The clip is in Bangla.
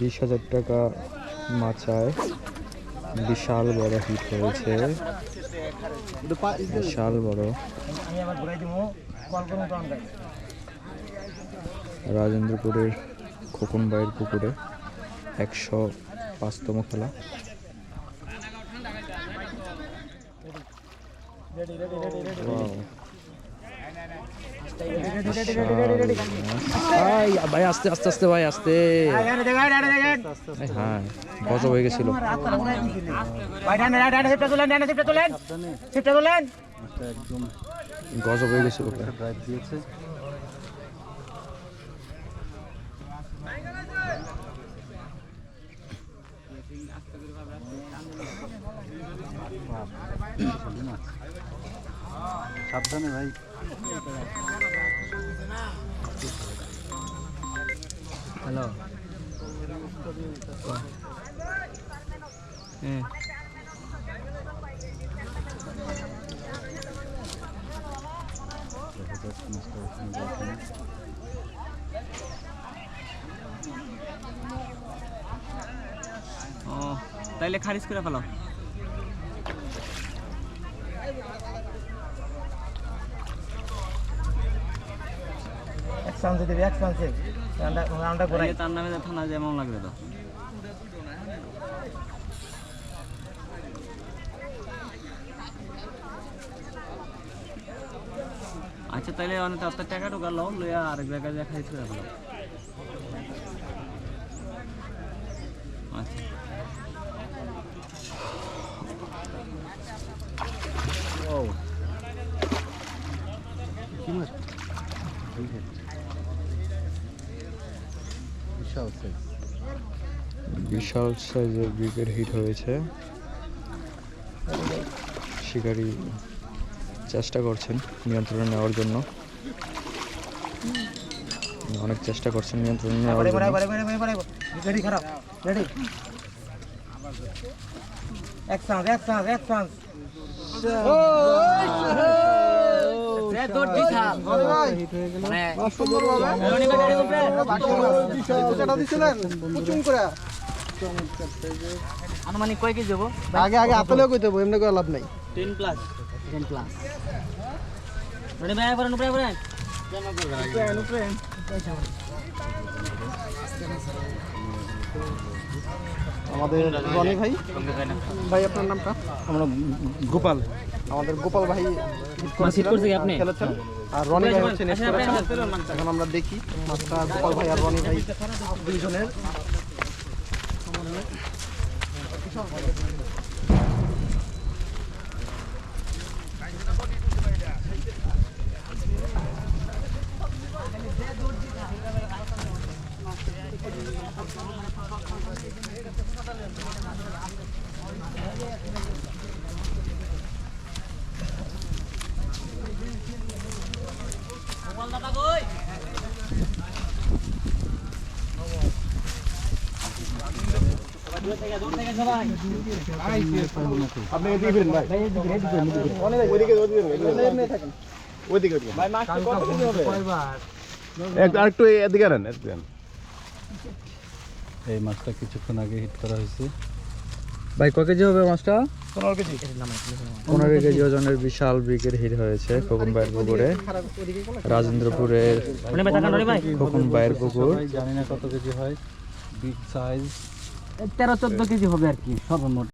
বিশ হাজার টাকা মাচায় বিশাল বড় হিট হয়েছে। বিশাল বড়। রাজেন্দ্রপুরের খোকনবাইয়ের পুকুরে একশো পাঁচতম খেলা। রেডি রেডি রেডি রেডি ভাই, আস্তে আস্তে আস্তে, ভাই, আস্তে। হ্যাঁ গজব হয়ে গেছিল। গজব হয়ে গেছিল সাবধানে, ভাই। হ্যালো হ্যাঁ ও তাইলে খারিজ করে ফেলো সাউন্ডে দিবি এক তার নামে থানা যেমন লাগবে তো। আচ্ছা তাহলে অনেক আপনার টাকা ঢোকালো লইয়া আরেক জায়গায় যা এখন আচ্ছা। বিশাল সাইজ বিশাল সাইজের ব্রিগেড হিট হয়েছে। শিকারি চেষ্টা করছেন নিয়ন্ত্রণে নেওয়ার জন্য। অনেক চেষ্টা করছেন নিয়ন্ত্রণে নেওয়ার জন্য। আনুমানিক কয় কেজি হব? আগে আগে আপেলেও কইতে হবে এমনি করে লাভ নাই। Ten plus ten plus Roni ভাই পরে নুপরে পরে আমাদের রনি ভাই। ভাই আপনার নামটা? আমরা গোপাল। আমাদের গোপাল ভাই করছে আপনি? খেলেছেন। আর রনি ভাই হচ্ছে নেক্সট। করেছেন এখন আমরা দেখি মাছটা গোপাল ভাই আর রনি ভাই দুইজনের। আপনি এদিকে ফিরেন ভাই ওইদিকে ওইদিকে থাকেন ওইদিকে ওইদিকে ভাই মাছটা কত কেজি হবে আরেকটু এদিকে আনেন। এদিকে এই মাছটা কিছুক্ষণ আগে হিট করা হয়েছে। ভাই ক কেজি হবে মাছটা? পনেরো কেজি? ওজনের বিশাল ব্রিগেড হিট হয়েছে খোকন ভাইয়ের পুকুরে। রাজেন্দ্রপুরের খোকন ভাই টাকা রনি ভাই? খোকনবাইয়ের পুকুর। জানি না কত কেজি হয় বিগ সাইজ তেরো চোদ্দ কেজি হবে আর কি সর্বমোট।